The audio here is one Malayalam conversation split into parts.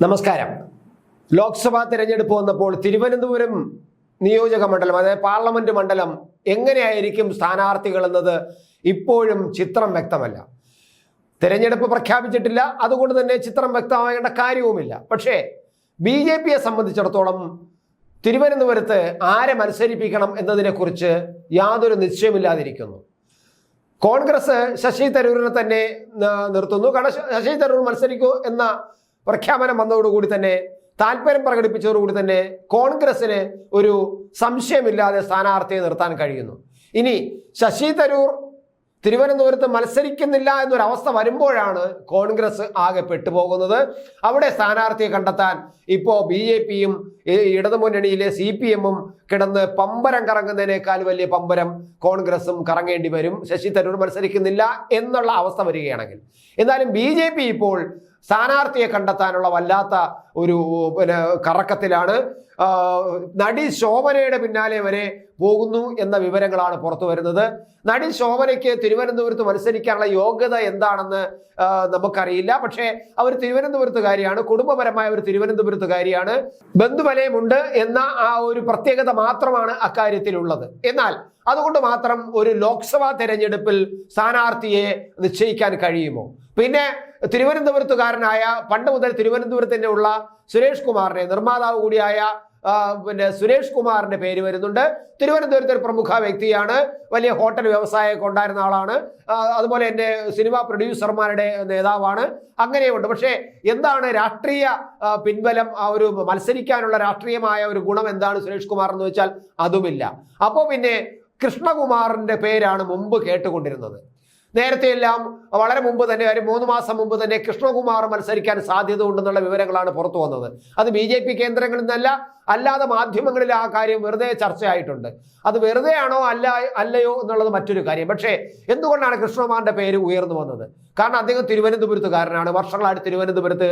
നമസ്കാരം. ലോക്സഭാ തിരഞ്ഞെടുപ്പ് വന്നപ്പോൾ തിരുവനന്തപുരം നിയോജക മണ്ഡലം അതായത് പാർലമെന്റ് മണ്ഡലം എങ്ങനെയായിരിക്കും സ്ഥാനാർത്ഥികൾ എന്നത് ഇപ്പോഴും ചിത്രം വ്യക്തമല്ല. തിരഞ്ഞെടുപ്പ് പ്രഖ്യാപിച്ചിട്ടില്ല അതുകൊണ്ട് തന്നെ ചിത്രം വ്യക്തമാകേണ്ട കാര്യവുമില്ല. പക്ഷേ ബി ജെ പിയെ സംബന്ധിച്ചിടത്തോളം തിരുവനന്തപുരത്ത് ആരെ മത്സരിപ്പിക്കണം എന്നതിനെക്കുറിച്ച് യാതൊരു നിശ്ചയമില്ലാതിരിക്കുന്നു. കോൺഗ്രസ് ശശി തരൂരിനെ തന്നെ നിർത്തുന്നു. കാരണം ശശി തരൂർ മത്സരിക്കൂ എന്ന പ്രഖ്യാപനം വന്നതോടുകൂടി തന്നെ താല്പര്യം പ്രകടിപ്പിച്ചതോടുകൂടി തന്നെ കോൺഗ്രസിന് ഒരു സംശയമില്ലാതെ സ്ഥാനാർത്ഥിയെ നിർത്താൻ കഴിയുന്നു. ഇനി ശശി തരൂർ തിരുവനന്തപുരത്ത് മത്സരിക്കുന്നില്ല എന്നൊരവസ്ഥ വരുമ്പോഴാണ് കോൺഗ്രസ് ആകെ പെട്ടുപോകുന്നത്. അവിടെ സ്ഥാനാർത്ഥിയെ കണ്ടെത്താൻ ഇപ്പോൾ ബി ജെ പിയും ഇടതുമുന്നണിയിലെ സി പി എമ്മും കിടന്ന് പമ്പരം കറങ്ങുന്നതിനേക്കാൾ വലിയ പമ്പരം കോൺഗ്രസും കറങ്ങേണ്ടി വരും. ശശി തരൂർ മത്സരിക്കുന്നില്ല എന്നുള്ള അവസ്ഥ വരികയാണെങ്കിൽ. എന്നാലും ബി ജെ പി ഇപ്പോൾ സ്ഥാനാർത്ഥിയെ കണ്ടെത്താനുള്ള വല്ലാത്ത ഒരു പിന്നെ കറക്കത്തിലാണ്. നടി ശോഭനയുടെ പിന്നാലെ വരെ പോകുന്നു എന്ന വിവരങ്ങളാണ് പുറത്തു വരുന്നത്. നടി ശോഭനയ്ക്ക് തിരുവനന്തപുരത്ത് മത്സരിക്കാനുള്ള യോഗ്യത എന്താണെന്ന് നമുക്കറിയില്ല. പക്ഷേ അവർ തിരുവനന്തപുരത്തുകാരിയാണ്. കുടുംബപരമായ ഒരു തിരുവനന്തപുരത്തുകാരിയാണ്. ബന്ധുവലയമുണ്ട് എന്ന ആ ഒരു പ്രത്യേകത മാത്രമാണ് അക്കാര്യത്തിലുള്ളത്. എന്നാൽ അതുകൊണ്ട് മാത്രം ഒരു ലോക്സഭാ തെരഞ്ഞെടുപ്പിൽ സ്ഥാനാർത്ഥിയെ നിശ്ചയിക്കാൻ കഴിയുമോ? പിന്നെ തിരുവനന്തപുരത്തുകാരനായ പണ്ട് മുതൽ തിരുവനന്തപുരത്തിന്റെ ഉള്ള സുരേഷ് കുമാറിനെ നിർമ്മാതാവ് കൂടിയായ പിന്നെ സുരേഷ് കുമാറിന്റെ പേര് വരുന്നുണ്ട്. തിരുവനന്തപുരത്തെ ഒരു പ്രമുഖ വ്യക്തിയാണ്. വലിയ ഹോട്ടൽ വ്യവസായമൊക്കെ ഉണ്ടായിരുന്ന ആളാണ്. അതുപോലെ എന്റെ സിനിമ പ്രൊഡ്യൂസർമാരുടെ നേതാവാണ്. അങ്ങനെയുണ്ട്. പക്ഷേ എന്താണ് രാഷ്ട്രീയ പിൻബലം ആ ഒരു മത്സരിക്കാനുള്ള രാഷ്ട്രീയമായ ഒരു ഗുണം എന്താണ് സുരേഷ് കുമാർ എന്ന് വെച്ചാൽ അതുമില്ല. അപ്പോൾ പിന്നെ കൃഷ്ണകുമാറിന്റെ പേരാണ് മുമ്പ് കേട്ടുകൊണ്ടിരുന്നത്. നേരത്തെ എല്ലാം വളരെ മുമ്പ് തന്നെ ഒരു മൂന്ന് മാസം മുമ്പ് തന്നെ കൃഷ്ണകുമാർ മത്സരിക്കാൻ സാധ്യത ഉണ്ടെന്നുള്ള വിവരങ്ങളാണ് പുറത്തു വന്നത്. അത് ബി ജെ പി കേന്ദ്രങ്ങളിൽ നിന്നല്ല അല്ലാതെ മാധ്യമങ്ങളിൽ ആ കാര്യം വെറുതെ ചർച്ചയായിട്ടുണ്ട്. അത് വെറുതെ ആണോ അല്ല അല്ലയോ എന്നുള്ളത് മറ്റൊരു കാര്യം. പക്ഷേ എന്തുകൊണ്ടാണ് കൃഷ്ണകുമാറിന്റെ പേര് ഉയർന്നു വന്നത്? കാരണം അദ്ദേഹം തിരുവനന്തപുരത്തുകാരനാണ്. വർഷങ്ങളായിട്ട് തിരുവനന്തപുരത്ത്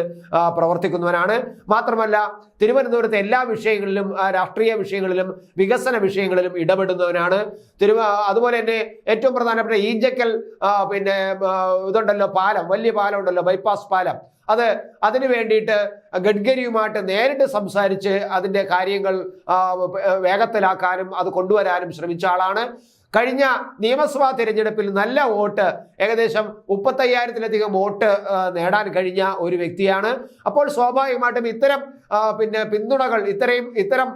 പ്രവർത്തിക്കുന്നവനാണ്. മാത്രമല്ല തിരുവനന്തപുരത്തെ എല്ലാ വിഷയങ്ങളിലും രാഷ്ട്രീയ വിഷയങ്ങളിലും വികസന വിഷയങ്ങളിലും ഇടപെടുന്നവനാണ്. തിരുവ അതുപോലെ തന്നെ ഏറ്റവും പ്രധാനപ്പെട്ട ഈഞ്ചക്കൽ പിന്നെ ഇതുണ്ടല്ലോ പാലം വലിയ പാലം ഉണ്ടല്ലോ ബൈപ്പാസ് പാലം. അത് അതിനു വേണ്ടിയിട്ട് ഗഡ്കരിയുമായിട്ട് നേരിട്ട് സംസാരിച്ച് അതിന്റെ കാര്യങ്ങൾ വേഗത്തിലാക്കാനും അത് കൊണ്ടുവരാനും ശ്രമിച്ച ആളാണ്. കഴിഞ്ഞ നിയമസഭാ തിരഞ്ഞെടുപ്പിൽ നല്ല വോട്ട് ഏകദേശം മുപ്പത്തയ്യായിരത്തിലധികം വോട്ട് നേടാൻ കഴിഞ്ഞ ഒരു വ്യക്തിയാണ്. അപ്പോൾ സ്വാഭാവികമായിട്ടും ഇത്തരം പിന്നെ പിന്തുണകൾ ഇത്രയും ഇത്തരം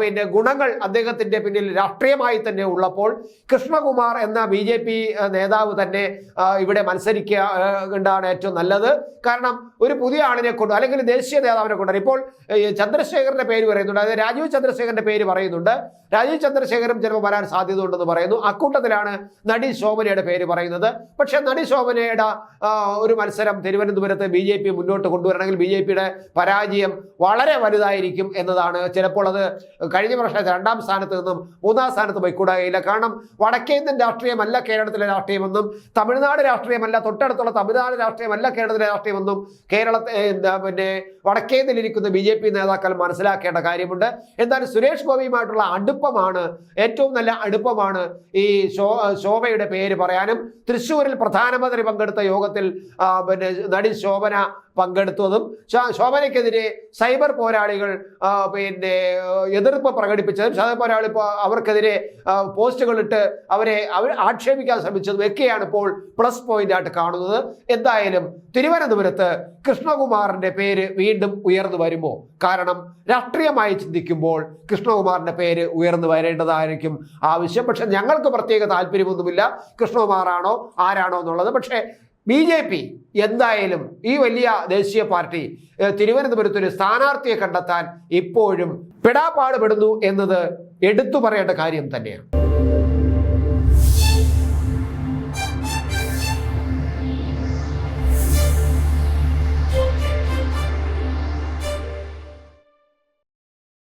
പിന്നെ ഗുണങ്ങൾ അദ്ദേഹത്തിന്റെ പിന്നിൽ രാഷ്ട്രീയമായി തന്നെ ഉള്ളപ്പോൾ കൃഷ്ണകുമാർ എന്ന ബി ജെ പി നേതാവ് തന്നെ ഇവിടെ ഇവിടെ ഉണ്ടാണ് ഏറ്റവും നല്ലത്. കാരണം ഒരു പുതിയ ആളിനെ കൊണ്ട് അല്ലെങ്കിൽ ദേശീയ നേതാവിനെ കൊണ്ട് ഇപ്പോൾ ചന്ദ്രശേഖരന്റെ പേര് പറയുന്നുണ്ട്. അതായത് രാജീവ് ചന്ദ്രശേഖരന്റെ പേര് പറയുന്നുണ്ട്. രാജീവ് ചന്ദ്രശേഖരം ചിലപ്പോൾ വരാൻ സാധ്യത ഉണ്ടെന്ന് പറയുന്നു. അക്കൂട്ടത്തിലാണ് നടി ശോഭനയുടെ പേര് പറയുന്നത്. പക്ഷേ നടി ശോഭനയുടെ ഒരു മത്സരം തിരുവനന്തപുരത്ത് ബി മുന്നോട്ട് കൊണ്ടുവരണമെങ്കിൽ ബി പരാജയം വളരെ വലുതായിരിക്കും എന്നതാണ്. ചിലപ്പോൾ അത് കഴിഞ്ഞ വർഷത്തെ രണ്ടാം സ്ഥാനത്ത് നിന്നും മൂന്നാം സ്ഥാനത്ത് പോയിക്കൂടാകയില്ല കാരണം വടക്കേന്ത്യൻ രാഷ്ട്രീയമല്ല കേരളത്തിലെ രാഷ്ട്രീയമെന്നും തമിഴ്നാട് രാഷ്ട്രീയമല്ല തൊട്ടടുത്തുള്ള തമിഴ്നാട് രാഷ്ട്രീയമല്ല കേരളത്തിലെ രാഷ്ട്രീയമെന്നും കേരളത്തെ പിന്നെ വടക്കേന്ത്യയിലിരിക്കുന്ന ബി ജെ പി നേതാക്കൾ മനസ്സിലാക്കേണ്ട കാര്യമുണ്ട്. എന്നാൽ സുരേഷ് ഗോപിയുമായിട്ടുള്ള അടുപ്പമാണ് ഏറ്റവും നല്ല അടുപ്പമാണ് ഈ ശോ ശോഭയുടെ പേര് പറയാനും. തൃശ്ശൂരിൽ പ്രധാനമന്ത്രി പങ്കെടുത്ത യോഗത്തിൽ പിന്നെ നടി ശോഭന പങ്കെടുത്തതും. ശോഭനയ്ക്കെതിരെ സൈബർ പോരാളികൾ പിന്നെ എതിർപ്പ് പ്രകടിപ്പിച്ചതും സൈബർ പോരാളി അവർക്കെതിരെ പോസ്റ്റുകളിട്ട് അവരെ അവർ ആക്ഷേപിക്കാൻ ശ്രമിച്ചതും ഒക്കെയാണ് ഇപ്പോൾ പ്ലസ് പോയിന്റായിട്ട് കാണുന്നത്. എന്തായാലും തിരുവനന്തപുരത്ത് കൃഷ്ണകുമാറിന്റെ പേര് വീണ്ടും ഉയർന്നു വരുമോ? കാരണം രാഷ്ട്രീയമായി ചിന്തിക്കുമ്പോൾ കൃഷ്ണകുമാറിന്റെ പേര് ഉയർന്നു വരേണ്ടതായിരിക്കും ആവശ്യം. പക്ഷെ ഞങ്ങൾക്ക് പ്രത്യേക താല്പര്യമൊന്നുമില്ല. കൃഷ്ണകുമാറാണോ ആരാണോ എന്നുള്ളത്. പക്ഷേ ബി ജെ പി എന്തായാലും ഈ വലിയ ദേശീയ പാർട്ടി തിരുവനന്തപുരത്ത് ഒരു സ്ഥാനാർത്ഥിയെ കണ്ടെത്താൻ ഇപ്പോഴും പെടാപാടുപെടുന്നു എന്നത് എടുത്തു പറയേണ്ട കാര്യം തന്നെയാണ്.